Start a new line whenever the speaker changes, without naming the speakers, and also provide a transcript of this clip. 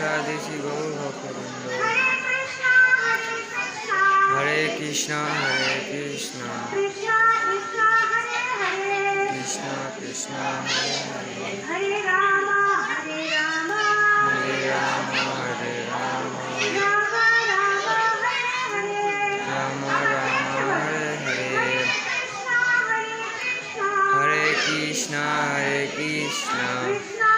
देशी गौ भक्तवृंद हरे कृष्णा हरे कृष्णा। कृष्णा कृष्णा हरे हरे।
हरे राम हरे राम। हरे
राम हरे राम।
राम
राम हरे हरे। हरे कृष्णा हरे कृष्णा